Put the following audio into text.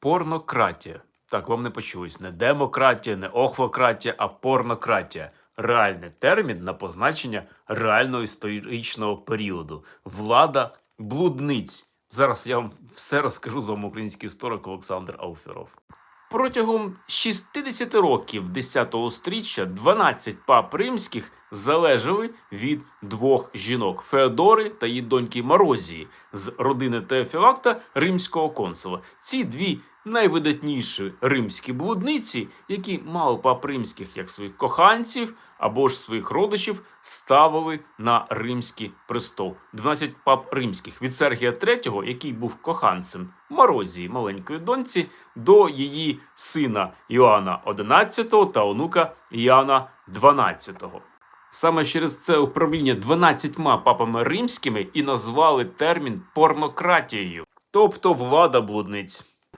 Порнократія. Так, вам не почулось. Не демократія, не охвократія, а порнократія. Реальний термін на позначення реального історичного періоду. Влада блудниць. Зараз я вам все розкажу з вами український історик Олександр Ауферов. Протягом 60 років 10-го стріччя 12 пап римських залежали від двох жінок Феодори та її доньки Марозії з родини Теофілакта римського консула. Ці дві найвидатніші римські блудниці, які мало пап римських як своїх коханців або ж своїх родичів, ставили на римський престол. 12 пап римських від Сергія III, який був коханцем Марозії, маленької доньці, до її сина Іоанна XI та онука Іоанна XII. Саме через це управління 12 папами римськими і назвали термін порнократією, тобто влада блудниць.